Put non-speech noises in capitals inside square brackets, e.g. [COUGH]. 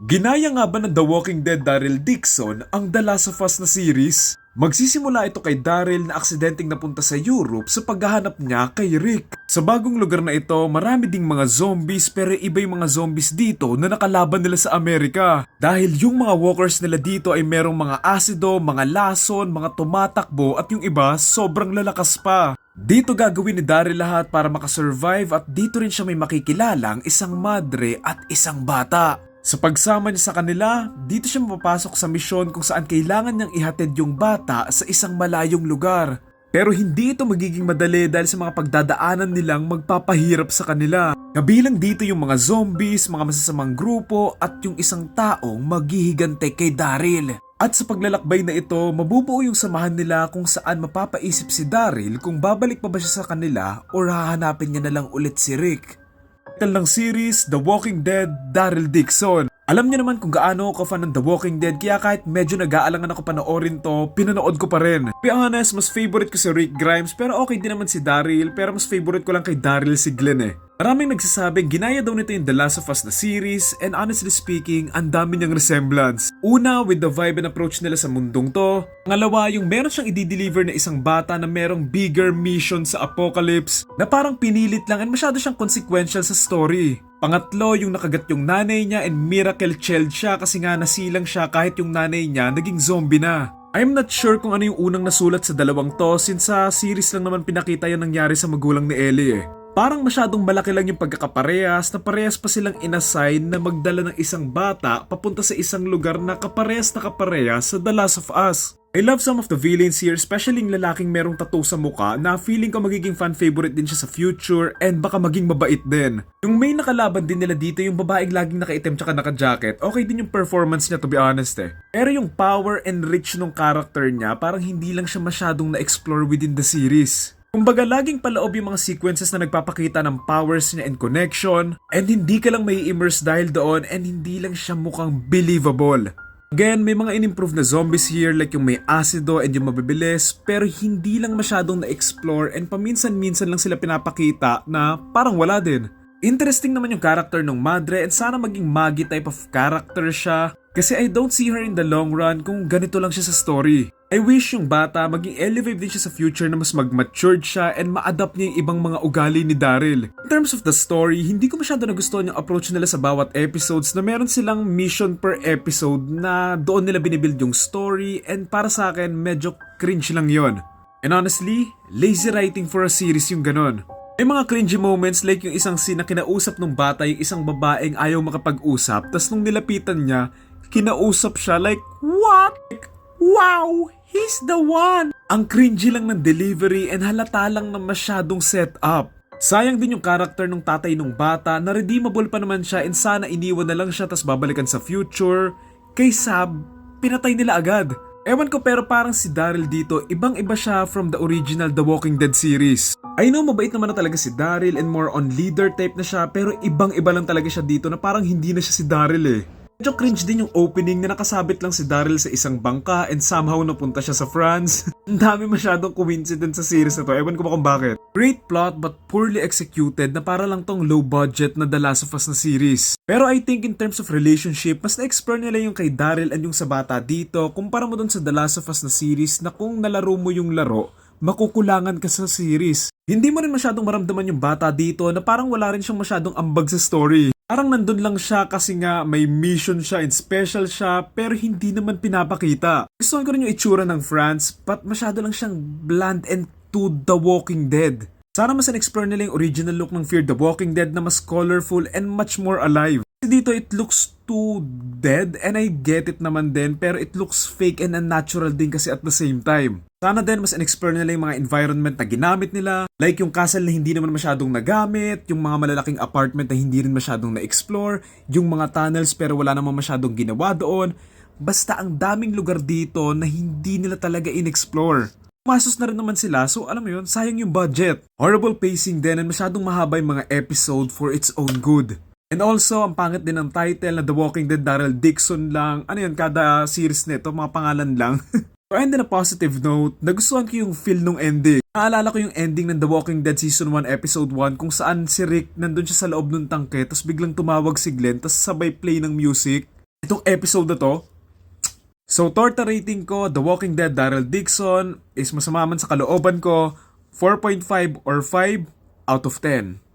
Ginaya nga ba ng The Walking Dead Daryl Dixon ang The Last of Us na series? Magsisimula ito kay Daryl na aksidenteng napunta sa Europe sa paghahanap niya kay Rick. Sa bagong lugar na ito, marami ding mga zombies pero iba yung mga zombies dito na nakalaban nila sa Amerika. Dahil yung mga walkers nila dito ay merong mga asido, mga lason, mga tumatakbo at yung iba sobrang lalakas pa. Dito gagawin ni Daryl lahat para makasurvive at dito rin siya may makikilalang isang madre at isang bata. Sa pagsama niya sa kanila, dito siya mapapasok sa misyon kung saan kailangan niyang ihatid yung bata sa isang malayong lugar. Pero hindi ito magiging madali dahil sa mga pagdadaanan nilang magpapahirap sa kanila. Kabilang dito yung mga zombies, mga masasamang grupo at yung isang taong maghihigante kay Daryl. At sa paglalakbay na ito, mabubuo yung samahan nila kung saan mapapaisip si Daryl kung babalik pa ba siya sa kanila o hahanapin niya na lang ulit si Rick. Title ng series, The Walking Dead, Daryl Dixon. Alam niyo naman kung gaano ako fan ng The Walking Dead kaya kahit medyo nag-aalangan ako panoorin to, pinanood ko pa rin. Be honest, mas favorite ko si Rick Grimes pero okay din naman si Daryl pero mas favorite ko lang kay Daryl si Glenn eh. Maraming nagsasabing ginaya daw nito yung The Last of Us na series and honestly speaking, ang dami niyang resemblance. Una, with the vibe and approach nila sa mundong to. Pangalawa, yung meron siyang i-deliver na isang bata na merong bigger mission sa apocalypse na parang pinilit lang and masyado siyang consequential sa story. Pangatlo, yung nakagat yung nanay niya and miracle child siya kasi nga nasilang siya kahit yung nanay niya naging zombie na. I'm not sure kung ano yung unang nasulat sa dalawang to since sa series lang naman pinakita yan nangyari sa magulang ni Ellie eh. Parang masyadong malaki lang yung pagkakaparehas na parehas pa silang inassign na magdala ng isang bata papunta sa isang lugar na kaparehas na kaparehas sa The Last of Us. I love some of the villains here, especially yung lalaking merong tattoo sa muka na feeling ko magiging fan favorite din siya sa future and baka maging mabait din. Yung main nakalaban din nila dito yung babaeng laging nakaitim tsaka naka-jacket, okay din yung performance niya to be honest eh. Pero yung power and reach ng character niya parang hindi lang siya masyadong na-explore within the series. Kumbaga laging paloob yung mga sequences na nagpapakita ng powers niya and connection and hindi ka lang may immerse dahil doon and hindi lang siya mukhang believable. Again, may mga in-improve na zombies here like yung may acido and yung mabibilis pero hindi lang masyadong na-explore and paminsan-minsan lang sila pinapakita na parang wala din. Interesting naman yung character ng Madre and sana maging Maggie type of character siya kasi I don't see her in the long run kung ganito lang siya sa story. I wish yung bata maging elevate din siya sa future na mas mag-matured siya and ma-adapt niya yung ibang mga ugali ni Daryl. In terms of the story, hindi ko masyado nagustuhan yung approach nila sa bawat episodes na meron silang mission per episode na doon nila binibuild yung story and para sa akin medyo cringe lang yon. And honestly, lazy writing for a series yung ganon. May mga cringy moments like yung isang scene na kinausap ng bata yung isang babaeng ayaw makapag-usap tas nung nilapitan niya, kinausap siya like, What? Wow! He's the one! Ang cringy lang ng delivery and halata lang na masyadong set up. Sayang din yung character ng tatay ng bata na redeemable pa naman siya and sana iniwan na lang siya tas babalikan sa future. Kaysa pinatay nila agad. Ewan ko pero parang si Daryl dito, ibang iba siya from the original The Walking Dead series. I know mabait naman na talaga si Daryl and more on leader type na siya pero ibang iba lang talaga siya dito na parang hindi na siya si Daryl eh. Medyo cringe din yung opening na nakasabit lang si Daryl sa isang bangka and somehow napunta siya sa France. [LAUGHS] Ang dami masyadong coincidence sa series na to, ewan ko ba kung bakit. Great plot but poorly executed na para lang tong low budget na The Last of Us na series. Pero I think in terms of relationship, mas na-explore nila yung kay Daryl and yung sa bata dito kumpara mo dun sa The Last of Us na series na kung nalaro mo yung laro, makukulangan ka sa series. Hindi mo rin masyadong maramdaman yung bata dito na parang wala rin siyang masyadong ambag sa story. Parang nandun lang siya kasi nga may mission siya and special siya pero hindi naman pinapakita. Gusto ko rin yung itsura ng France but masyado lang siyang bland and to The Walking Dead. Sana mas explore nila yung original look ng Fear the Walking Dead na mas colorful and much more alive. Dito it looks too dead and I get it naman din pero it looks fake and unnatural din kasi at the same time. Sana din mas explore nila yung mga environment na ginamit nila. Like yung castle na hindi naman masyadong nagamit, yung mga malalaking apartment na hindi rin masyadong na-explore, yung mga tunnels pero wala namang masyadong ginawa doon. Basta ang daming lugar dito na hindi nila talaga in-explore. Masos na rin naman sila so alam mo yun, sayang yung budget. Horrible pacing din and masyadong mahaba yung mga episode for its own good. And also, ang pangit din ng title na The Walking Dead Daryl Dixon lang. Ano yun, kada series nito, mga pangalan lang. [LAUGHS] So and on a positive note, nagustuhan ko yung feel nung ending. Naalala ko yung ending ng The Walking Dead Season 1 Episode 1 kung saan si Rick nandun siya sa loob ng tangke tapos biglang tumawag si Glenn tapos sabay play ng music. itong episode na to. So, torta rating ko, The Walking Dead Daryl Dixon is masama man sa kalooban ko, 4.5 or 5 out of 10.